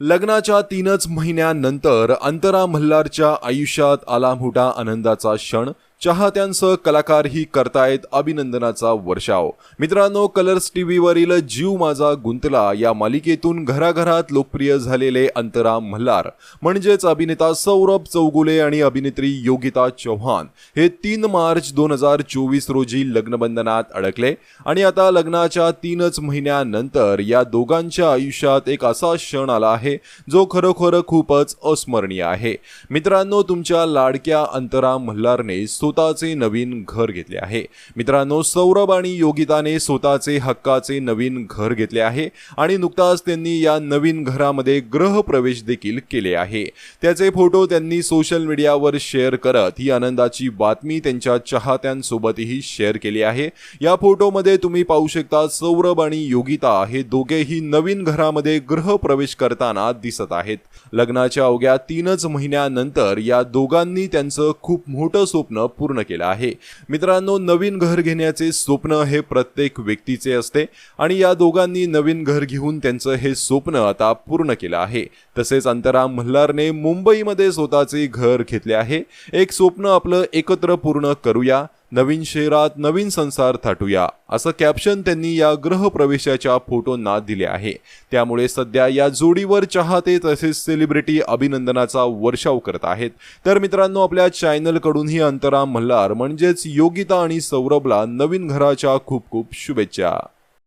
लग्नाच्या तीनच महिन्यानंतर अंतरा मल्हारच्या आयुष्यात आला मोठा आनंदाचा क्षण. चाहत्यांसह कलाकारही करतायत अभिनंदनाचा वर्षाव. मित्रांनो कलर्स टीव्हीवरील जीव माझा गुंतला. या मालिकेतून घराघरात लोकप्रिय झालेले अंतराम मल्हार म्हणजेच अभिनेता सौरभ चौगुले आणि अभिनेत्री योगिता चौहान हे तीन मार्च दोन हजार चोवीस रोजी लग्नबंधनात अडकले आणि आता लग्नाच्या तीनच महिन्यानंतर या दोघांच्या आयुष्यात एक असा क्षण आला आहे जो खरोखर खूपच अस्मरणीय आहे. मित्रांनो तुमच्या लाडक्या अंतराम मल्हारने सो स्वतःचे नवीन घर घेतले आहे. मित्रांनो सौरभ आणि योगिताने स्वतःचे हक्काचे नवीन घर घेतले आहे आणि नुकताच त्यांनी या नवीन घरामध्ये गृहप्रवेश देखील केले आहे. त्याचे फोटो त्यांनी सोशल मीडियावर शेअर करत ही आनंदाची बातमी त्यांच्या चाहत्यांसोबतही शेअर केली आहे. या फोटोमध्ये तुम्ही पाहू शकता सौरभ आणि योगिता हे दोघेही नवीन घरामध्ये गृहप्रवेश करताना दिसत आहेत. लग्नाच्या अवघ्या तीनच महिन्यानंतर या दोघांनी त्यांचं खूप मोठं स्वप्न पूर्ण केलं आहे. मित्रांनो नवीन घर घेण्याचे स्वप्न हे प्रत्येक व्यक्तीचे असते आणि या दोघांनी नवीन घर घेऊन त्यांचं हे स्वप्न आता पूर्ण केलं आहे. तसेच अंतराम मल्हारने मुंबईमध्ये स्वतःचे घर घेतले आहे. एक स्वप्न आपलं एकत्र पूर्ण करूया. नवीन शहरात नवीन संसार थाटूया असं कॅप्शन त्यांनी या गृहप्रवेशाच्या फोटोंना दिले आहे. त्यामुळे सध्या या जोडीवर चाहते तसेच सेलिब्रिटी अभिनंदनाचा वर्षाव करत आहेत. तर मित्रांनो आपल्या चॅनलकडूनही अंतराम मल्हार म्हणजेच योगिता आणि सौरभला नवीन घराच्या खूप खूप शुभेच्छा.